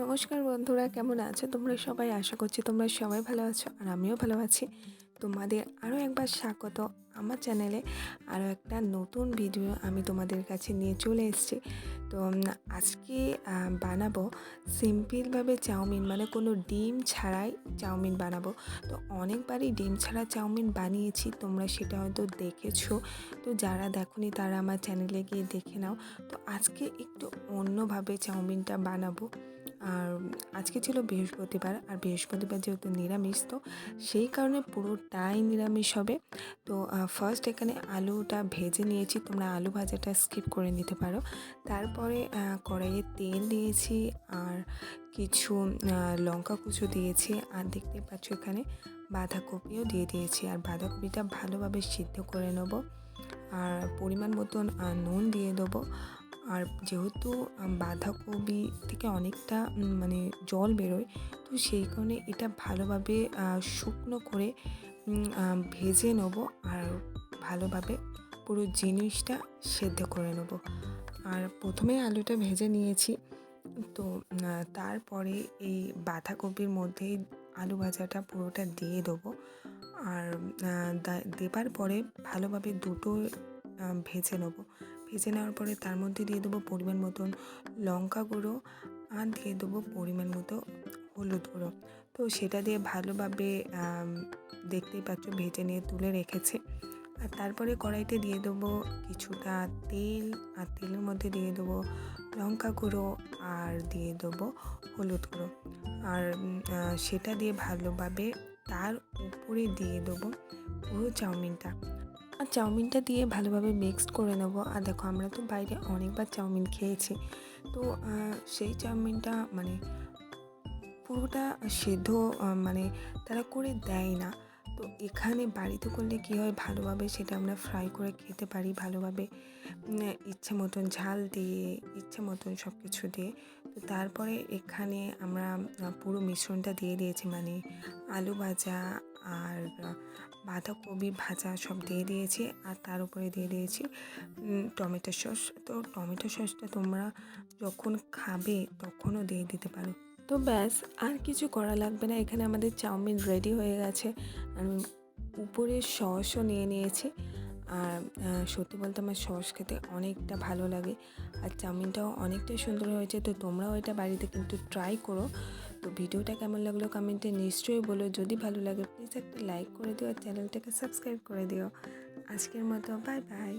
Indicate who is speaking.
Speaker 1: নমস্কার বন্ধুরা, কেমন আছো তোমরা সবাই? আশা করছি তোমরা সবাই ভালো আছো আর আমিও ভালো আছি। তোমাদের আরও একবার স্বাগত। আমার চ্যানেলে আরও একটা নতুন ভিডিও আমি তোমাদের কাছে নিয়ে চলে এসেছি। তো আজকে বানাবো সিম্পলভাবে চাউমিন। মানে কোনো ডিম ছাড়াই চাউমিন বানাবো। তো, অনেকবারই ডিম ছাড়া চাউমিন বানিয়েছি। তোমরা সেটা হয়তো দেখেছ। তো, যারা দেখোনি তারা আমার চ্যানেলে গিয়ে দেখে নাও। তো, আজকে একটু অন্যভাবে চাউমিনটা বানাবো। আর আজকে ছিল বৃহস্পতিবার আর বৃহস্পতিবার যেহেতু নিরামিষ, তো সেই কারণে পুরোটাই নিরামিষ হবে। তো ফার্স্ট এখানে আলুটা ভেজে নিয়েছি, তোমরা আলু ভাজাটা স্কিপ করে নিতে পারো। তারপরে কড়াইয়ে তেল দিয়েছি আর কিছু লঙ্কা কুচো দিয়েছি আর দেখতে পাচ্ছ এখানে বাঁধাকপিও দিয়ে দিয়েছি। আর বাঁধাকপিটা ভালোভাবে সিদ্ধ করে নেব। আর পরিমাণ মতন নুন দিয়ে দেবো। আর যেহেতু বাঁধাকপি থেকে অনেকটা মানে জল বেরোয়, তো সেই কারণে এটা ভালোভাবে শুকনো করে ভেজে নেব আর ভালোভাবে পুরো জিনিসটা সেদ্ধ করে নেব। আর প্রথমে আলুটা ভেজে নিয়েছি, তো তারপরে এই বাঁধাকপির মধ্যেই আলু ভাজাটা পুরোটা দিয়ে দেবো। আর দেবার পরে ভালোভাবে দুটো ভেজে নেব। ভেজে নেওয়ার পরে তার মধ্যে দিয়ে দেবো পরিমাণ মতন লঙ্কা গুঁড়ো আর দিয়ে দেবো পরিমাণ মতো হলুদ গুঁড়ো। তো সেটা দিয়ে ভালোভাবে দেখতেই পাচ্ছ ভেজে নিয়ে তুলে রেখেছে। আর তারপরে কড়াইতে দিয়ে দেবো কিছুটা তেল আর তেলের মধ্যে দিয়ে দেবো লঙ্কা গুঁড়ো আর দিয়ে দেবো হলুদ গুঁড়ো। আর সেটা দিয়ে ভালোভাবে তার উপরে দিয়ে দেবো পুরো চাউমিনটা। আর চাউমিনটা দিয়ে ভালোভাবে মিক্সড করে নেব। আর দেখো, আমরা তো বাইরে অনেকবার চাউমিন খেয়েছি। তো সেই চাউমিনটা মানে পুরোটা সেদ্ধ মানে তারা করে দেয় না। তো এখানে বাড়িতে করলে কী হয়? ভালোভাবে সেটা আমরা ফ্রাই করে খেতে পারি, ভালোভাবে ইচ্ছে মতন ঝাল দিয়ে, ইচ্ছে মতন সব কিছু দিয়ে। তো তারপরে এখানে আমরা পুরো মিশ্রণটা দিয়ে দিয়েছি মানে আলু ভাজা আর বাঁধাকপি, ভাজা সব দিয়ে দিয়েছি আর তার উপরে দিয়ে দিয়েছি টমেটো সস। তো টমেটো সসটা তোমরা যখন খাবে তখনও দিয়ে দিতে পারো। তো ব্যাস, আর কিছু করা লাগবে না। এখানে আমাদের চাউমিন রেডি হয়ে গেছে। আমি উপরে সসও নিয়ে নিয়েছি। আর সত্যি বলতে আমার সস খেতে অনেকটা ভালো লাগে। আর চাউমিনটাও অনেকটাই সুন্দর হয়েছে। তো তোমরাও এটা বাড়িতে কিন্তু ট্রাই করো। তো ভিডিওটা কেমন লাগল কমেন্টে নিশ্চয়ই বলো। যদি ভালো লাগে প্লিজ একটা লাইক করে দিও আর চ্যানেলটাকে সাবস্ক্রাইব করে দিও। আজকের মতো বাই বাই